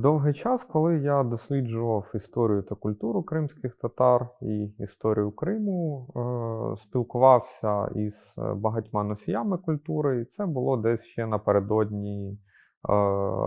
Довгий час, коли я досліджував історію та культуру кримських татар і історію Криму, е, спілкувався із е, багатьма носіями культури, і це було десь ще напередодні е,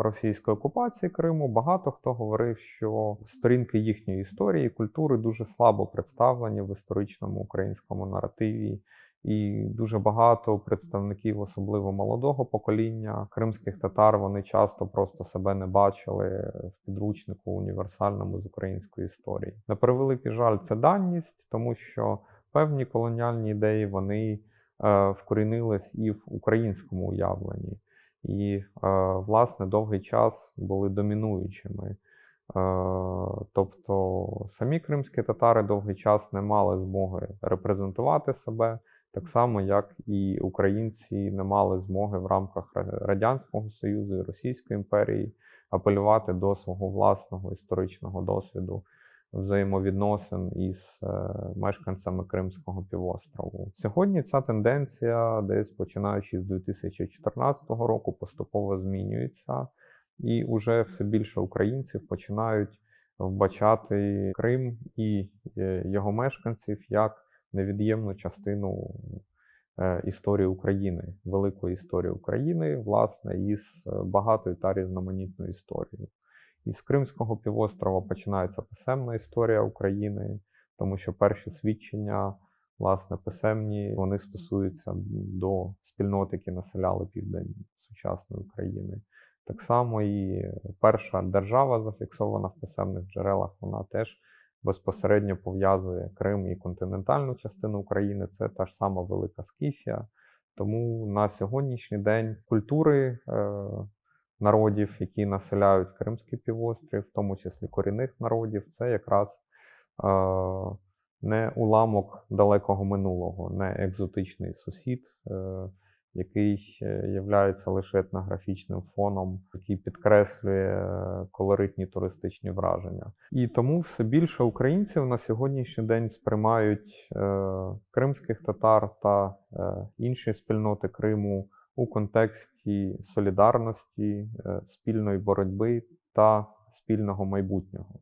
російської окупації Криму. Багато хто говорив, що сторінки їхньої історії і культури дуже слабо представлені в історичному українському наративі. І дуже багато представників, особливо молодого покоління кримських татар, вони часто просто себе не бачили в підручнику універсальному з української історії. На превеликий жаль, це даність, тому що певні колоніальні ідеї вони е, вкорінились і в українському уявленні, і, е, власне, довгий час були домінуючими. Е, Тобто самі кримські татари довгий час не мали змоги репрезентувати себе, так само, як і українці не мали змоги в рамках Радянського Союзу і Російської імперії апелювати до свого власного історичного досвіду взаємовідносин із е, мешканцями Кримського півострову. Сьогодні ця тенденція, десь починаючи з 2014 року, поступово змінюється, і вже все більше українців починають вбачати Крим і е, його мешканців як невід'ємну частину е, історії України, великої історії України, власне, із е, багатою та різноманітною історією. Із Кримського півострова починається писемна історія України, тому що перші свідчення, власне, писемні, вони стосуються до спільнот, які населяли південь сучасної України. Так само і перша держава, зафіксована в писемних джерелах, вона теж безпосередньо пов'язує Крим і континентальну частину України. Це та ж сама Велика Скіфія. Тому на сьогоднішній день культури е, народів, які населяють Кримський півострів, в тому числі корінних народів, це якраз е, не уламок далекого минулого, не екзотичний сусід, е, який є лише етнографічним фоном, який підкреслює е, колоритні туристичні враження. І тому все більше українців на сьогоднішній день сприймають е, кримських татар та е, інші спільноти Криму у контексті солідарності, спільної боротьби та спільного майбутнього.